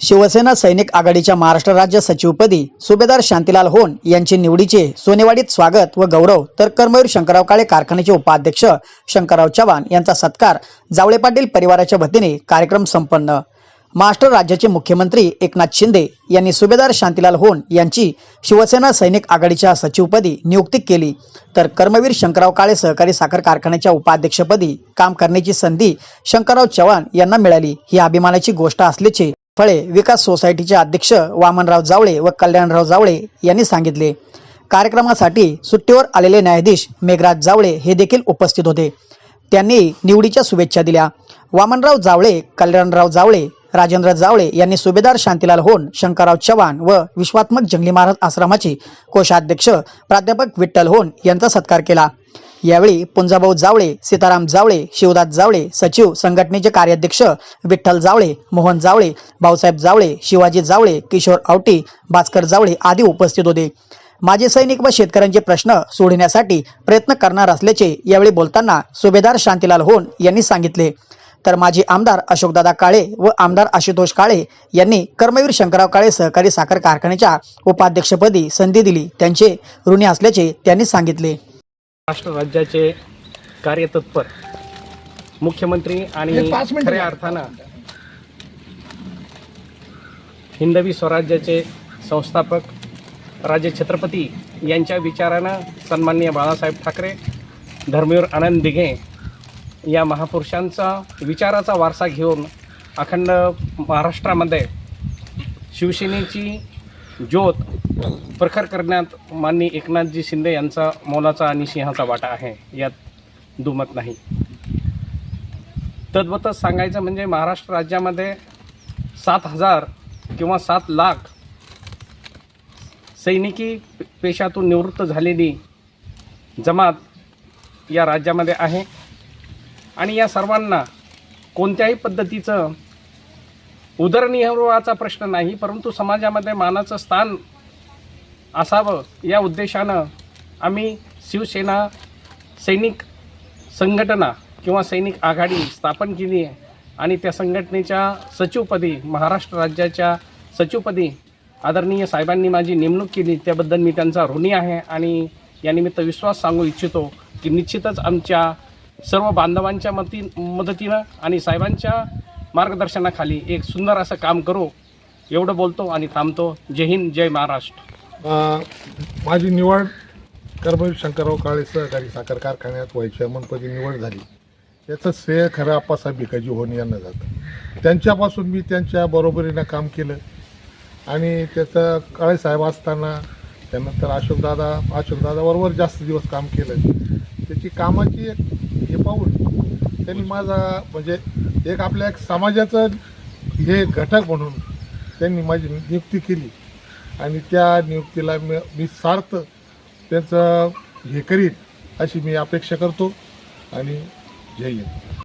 शिवसेना सैनिक आघाडीच्या महाराष्ट्र राज्य सचिवपदी सुभेदार शांतीलाल होन यांची निवडीचे सोनेवाडीत स्वागत व गौरव तर कर्मवीर शंकरराव काळे कारखान्याचे उपाध्यक्ष शंकरराव चव्हाण यांचा सत्कार जावळे पाटील परिवाराच्या वतीने कार्यक्रम संपन्न. महाराष्ट्र राज्याचे मुख्यमंत्री एकनाथ शिंदे यांनी सुभेदार शांतीलाल होन यांची शिवसेना सैनिक आघाडीच्या सचिवपदी नियुक्ती केली. तर कर्मवीर शंकरराव काळे सहकारी साखर कारखान्याच्या उपाध्यक्षपदी काम करण्याची संधी शंकरराव चव्हाण यांना मिळाली. ही अभिमानाची गोष्ट असल्याचे फळे विकास सोसायटीचे अध्यक्ष वामनराव जावळे व कल्याणराव जावळे यांनी सांगितले. कार्यक्रमासाठी सुट्टीवर आलेले न्यायाधीश मेघराज जावळे हे देखील उपस्थित होते. त्यांनी निवडीच्या शुभेच्छा दिल्या. वामनराव जावळे कल्याणराव जावळे राजेंद्र जावळे यांनी सुभेदार शांतीलाल होन शंकरराव चव्हाण व विश्वात्मक जंगली महाराज आश्रमाचे कोषाध्यक्ष प्राध्यापक विठ्ठल होन यांचा सत्कार केला. यावेळी पुंजाभाऊ जावळे सीताराम जावळे शिवदास जावळे सचिव संघटनेचे कार्याध्यक्ष विठ्ठल जावळे मोहन जावळे भाऊसाहेब जावळे शिवाजी जावळे किशोर आवटी भास्कर जावळे आदी उपस्थित होते. माजी सैनिक व शेतकऱ्यांचे प्रश्न सोडविण्यासाठी प्रयत्न करणार असल्याचे यावेळी बोलताना सुभेदार शांतीलाल होन यांनी सांगितले. तर माजी आमदार अशोकदादा काळे व आमदार आशुतोष काळे यांनी कर्मवीर शंकरराव काळे सहकारी साखर कारखान्याच्या उपाध्यक्षपदी संधी दिली. त्यांचे ऋणी असल्याचे त्यांनी सांगितले. महाराष्ट्र राज्याचे कार्यतत्पर मुख्यमंत्री आणि खऱ्या अर्थानं हिंदवी स्वराज्याचे संस्थापक राजे छत्रपती यांच्या विचारानं सन्माननीय बाळासाहेब ठाकरे धर्मवीर आनंद दिघे या महापुरुषांचा विचाराचा वारसा घेऊन अखंड महाराष्ट्रामध्ये शिवसेनेची ज्योत प्रखर करण्यात माननीय एकनाथजी शिंदे यांचा मोलाचा आणि सिंहाचा वाटा आहे यात दुमत नाही. तद्वतच सांगायचं म्हणजे महाराष्ट्र राज्यामध्ये सात हजार किंवा सात लाख सैनिकी पेशातून निवृत्त झालेली जमात या राज्यामध्ये आहे. आणि या सर्वांना कोणत्याही पद्धतीचं उदरनिर्वाहाचा प्रश्न नाही परंतु समाजामध्ये मानाचं स्थान असावं या उद्देशानं आम्ही शिवसेना सैनिक संघटना किंवा सैनिक आघाडी स्थापन केली आहे. आणि त्या संघटनेच्या सचिवपदी महाराष्ट्र राज्याच्या सचिवपदी आदरणीय साहेबांनी माझी नेमणूक केली. त्याबद्दल मी त्यांचा ऋणी आहे आणि यानिमित्त विश्वास सांगू इच्छितो की निश्चितच आमच्या सर्व बांधवांच्या मती मदतीनं आणि साहेबांच्या मार्गदर्शनाखाली एक सुंदर असं काम करू एवढं बोलतो आणि थांबतो. जय हिंद जय महाराष्ट्र. माझी निवड कर्मवीर शंकरराव काळे सहकारी साखर कारखान्यात व्हाईस चेअरमनपदी निवड झाली. याचं श्रेय खरं आप्पासाहेब भिकाजी होन यांना जातं. त्यांच्यापासून मी त्यांच्या बरोबरीनं काम केलं. आणि त्याचं काळेसाहेब असताना त्यानंतर अशोकदादा अशोकदादाबरोबर जास्त दिवस काम केलं. त्याची कामाची एक हे पाहून त्यांनी माझा म्हणजे एक आपल्या एक समाजाचं हे घटक म्हणून त्यांनी माझी नियुक्ती केली. आणि त्या नियुक्तीला मी मी सार्थ त्यांचं हे करीन अशी मी अपेक्षा करतो. आणि जय हिंद.